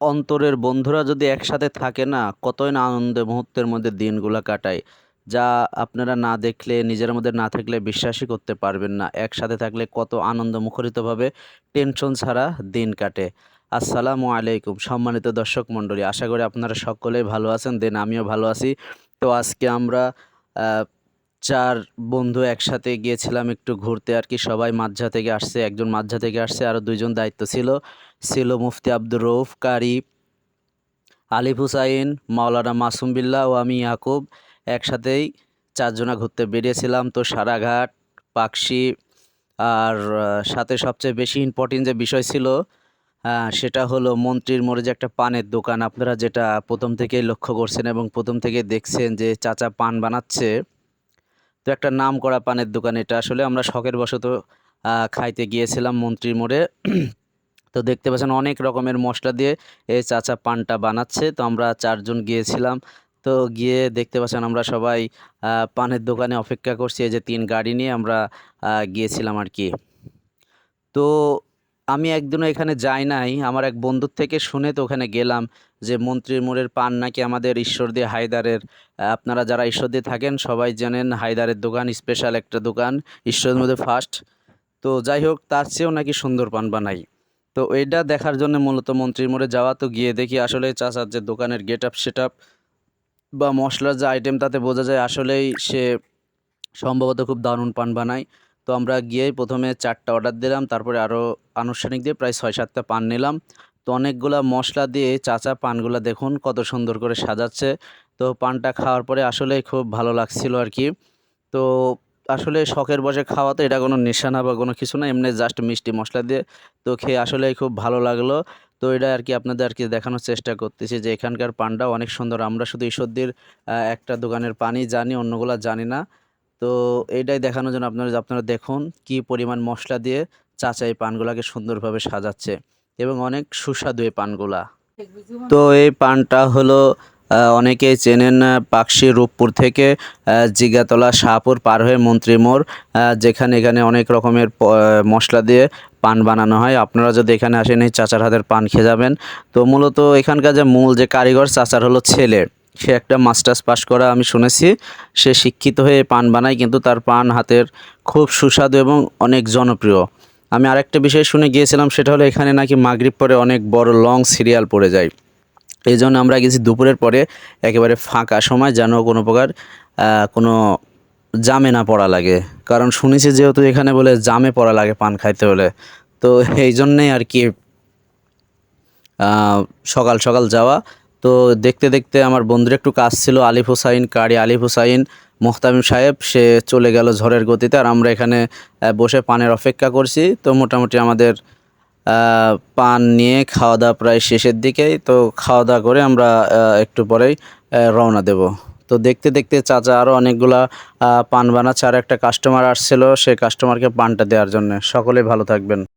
অন্তরের বন্ধুরা যদি একসাথে থাকে না, কতই না আনন্দে মুহূর্তের মধ্যে দিনগুলো কাটায়, যা আপনারা না দেখলে, নিজের মধ্যে না থাকলে বিশ্বাসই করতে পারবেন না। একসাথে থাকলে কত আনন্দ মুখরিতভাবে, টেনশন ছাড়া দিন কাটে। আসসালামু আলাইকুম, সম্মানিত দর্শক মণ্ডলী, আশা করি আপনারা সকলেই ভালো আছেন, দেন আমিও ভালো আছি। তো আজকে আমরা চার বন্ধু একসাথে গিয়েছিলাম একটু ঘুরতে আর কি। সবাই মাঝা থেকে আসছে, একজন মাঝা থেকে আসছে আরও দুইজন দায়িত্ব ছিল। ছিল মুফতি আব্দুর রৌফ কারি, আলিফ হুসাইন, মাওলানা মাসুম বিল্লাহ ও আমি ইয়াকুব। একসাথেই চারজনা ঘুরতে বেরিয়েছিলাম। তো সারাঘাট, পাকশি আর সাথে সবচেয়ে বেশি ইম্পর্টেন্ট যে বিষয় ছিল সেটা হলো মন্ত্রীর মোড়ে যে একটা পানের দোকান। আপনারা যেটা প্রথম থেকেই লক্ষ্য করছেন এবং প্রথম থেকে দেখছেন যে চাচা পান বানাচ্ছে। তো একটা নাম করা পানের দোকান এটা। আসলে আমরা শখের বশত খাইতে গিয়েছিলাম মন্ত্রীর মোড়ে। তো দেখতে পাচ্ছেন অনেক রকমের মশলা দিয়ে এই চাচা পানটা বানাচ্ছে। তো আমরা চারজন গিয়েছিলাম। তো গিয়ে দেখতে পাচ্ছেন আমরা সবাই পানের দোকানে অপেক্ষা করছি। এই যে তিন গাড়ি নিয়ে আমরা গিয়েছিলাম আর কি। তো আমি একদিনও এখানে যাই নাই। আমার এক বন্ধুর থেকে শুনে তো ওখানে গেলাম যে মন্ত্রীর মোড়ের পান নাকি আমাদের ঈশ্বরদী হায়দারের আপনারা যারা ঈশ্বরদী থাকেন সবাই জানেন হায়দারের দোকান স্পেশাল একটা দোকান, ঈশ্বরের মধ্যে ফার্স্ট তো যাই হোক, তার চেয়েও নাকি সুন্দর পান বানাই। তো এটা দেখার জন্য মূলত মন্ত্রীর মোড়ে যাওয়া। তো গিয়ে দেখি আসলে চাচার যে দোকানের গেট আপ সেট আপ বা মশলার যে আইটেম তাতে বোঝা যায় আসলেই সে সম্ভবত খুব দারুণ পান বানায়। তো আমরা গিয়েই প্রথমে চারটা অর্ডার দিলাম, তারপরে আরও আনুষ্ঠানিক দিয়ে প্রায় ছয় সাতটা পান নিলাম। তো অনেকগুলা মশলা দিয়ে চাচা পানগুলো দেখুন কত সুন্দর করে সাজাচ্ছে। তো পানটা খাওয়ার পরে আসলেই খুব ভালো লাগছিল আর কি। তো আসলে শখের বসে খাওয়া তো এটা কোনো নেশা না বা কোনো কিছু না, এমনি জাস্ট মিষ্টি মশলা দিয়ে তো খেয়ে আসলেই খুব ভালো লাগল। তো এটা আর কি আপনাদের আর কি দেখানোর চেষ্টা করতেছি যে এখানকার পানটা অনেক সুন্দর। আমরা শুধু ঈশ্বরদীর একটা দোকানের পানি জানি, অন্যগুলা জানি না। তো এটাই দেখানোর জন্য আপনারা আপনারা দেখুন কি পরিমাণ মশলা দিয়ে চাচা এই পানগুলাকে সুন্দরভাবে সাজাচ্ছে এবং অনেক সুস্বাদু এই পানগুলা। তো এই পানটা হলো অনেকেই চেনেন পাকশি রূপপুর থেকে জিগাতলা শাহপুর পার হয়ে মন্ত্রী মোড় যেখানে এখানে অনেক রকমের মশলা দিয়ে পান বানানো হয়। আপনারা যদি এখানে আসেন, এই চাচার হাতের পান খেয়ে যাবেন। তো মূলত এখানকার যে মূল যে কারিগর, চাচার হলো ছেলে। সে একটা মাস্টার্স পাশ করা আমি শুনেছি। সে শিক্ষিত হয়ে পান বানায়, কিন্তু তার পান হাতের খুব সুস্বাদু এবং অনেক জনপ্রিয়। আমি আরেকটা বিষয় শুনে গিয়েছিলাম, সেটা হলো এখানে নাকি মাগরিব পরে অনেক বড় লং সিরিয়াল পড়ে যায়। এই জন্য আমরা গেছি দুপুরের পরে, একেবারে ফাঁকা সময়, যেন কোনো প্রকার কোনো জামে না পড়া লাগে। কারণ শুনেছি যেহেতু এখানে বলে জামে পড়া লাগে পান খাইতে হলে। তো এই জন্যেই আর কি সকাল সকাল যাওয়া তো দেখতে দেখতে আমার বন্ধুর একটু কাজ ছিল, আলিফ হুসাইন কারি। আলিফ হুসাইন মোহতামিম সাহেব, সে চলে গেল ঝড়ের গতিতে আর আমরা এখানে বসে পানের অপেক্ষা করছি। তো মোটামুটি আমাদের পান নিয়ে খাওয়া দাওয়া প্রায় শেষের দিকেই। তো খাওয়া দাওয়া করে আমরা একটু পরেই রওনা দেব। তো দেখতে দেখতে চাচা আরও অনেকগুলা পান বানাচ্ছে। আর একটা কাস্টমার আসছিল, সে কাস্টমারকে পানটা দেওয়ার জন্য। সকলেই ভালো থাকবেন।